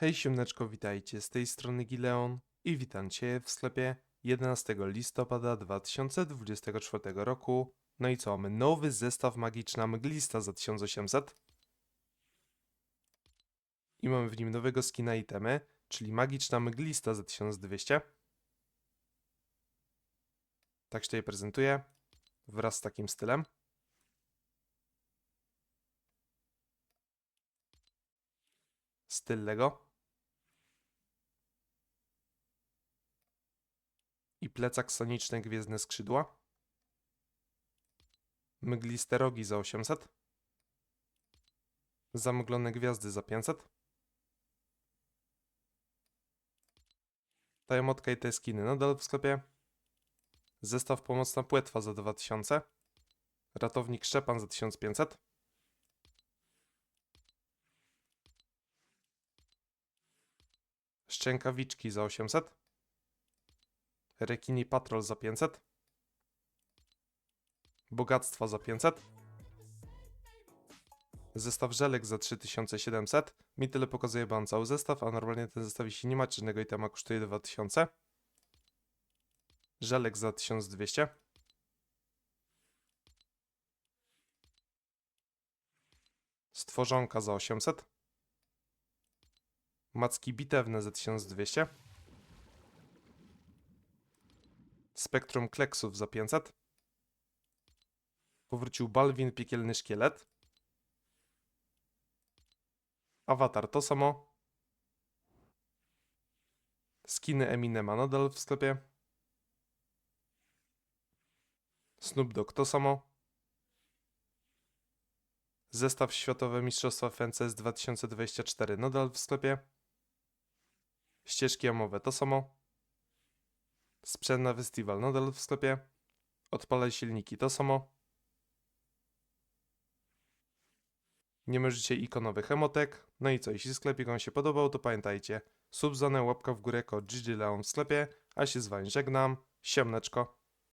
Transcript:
Hej siemneczko, witajcie, z tej strony Gileon i witam Cię w sklepie 11 listopada 2024 roku. No i co, mamy nowy zestaw magiczna mglista za 1800 i mamy w nim nowego skina itemy, czyli magiczna mglista za 1200. Tak się tutaj prezentuje, wraz z takim stylem. Styl Lego. Plecak soniczny Gwiezdne Skrzydła. Mgliste rogi za 800. Zamglone gwiazdy za 500. Ta emotka i te skiny nadal w sklepie. Zestaw pomocna płetwa za 2000. Ratownik Szczepan za 1500. Szczękawiczki za 800. Rekini Patrol za 500. Bogactwa za 500. Zestaw żelek za 3700. Mi tyle pokazuje, mam cały zestaw, a normalnie ten zestaw, jeśli nie ma czynnego itema, kosztuje 2000. Żelek za 1200. Stworzonka za 800. Macki bitewne za 1200. Spektrum kleksów za 500. Powrócił Balwin, piekielny szkielet. Awatar to samo. Skiny Eminema nadal w sklepie. Snoop Dogg to samo. Zestaw Światowe Mistrzostwa FNCS 2024 nadal w sklepie. Ścieżki amowe to samo. Sprzęt na festiwal nadal w sklepie. Odpalaj silniki to samo. Nie możecie ikonowych emotek. No i co, jeśli sklepik Wam się podobał, to pamiętajcie, sub, zanę, łapka w górę, kod GG Leon w sklepie, a się z Wami żegnam. Siemneczko.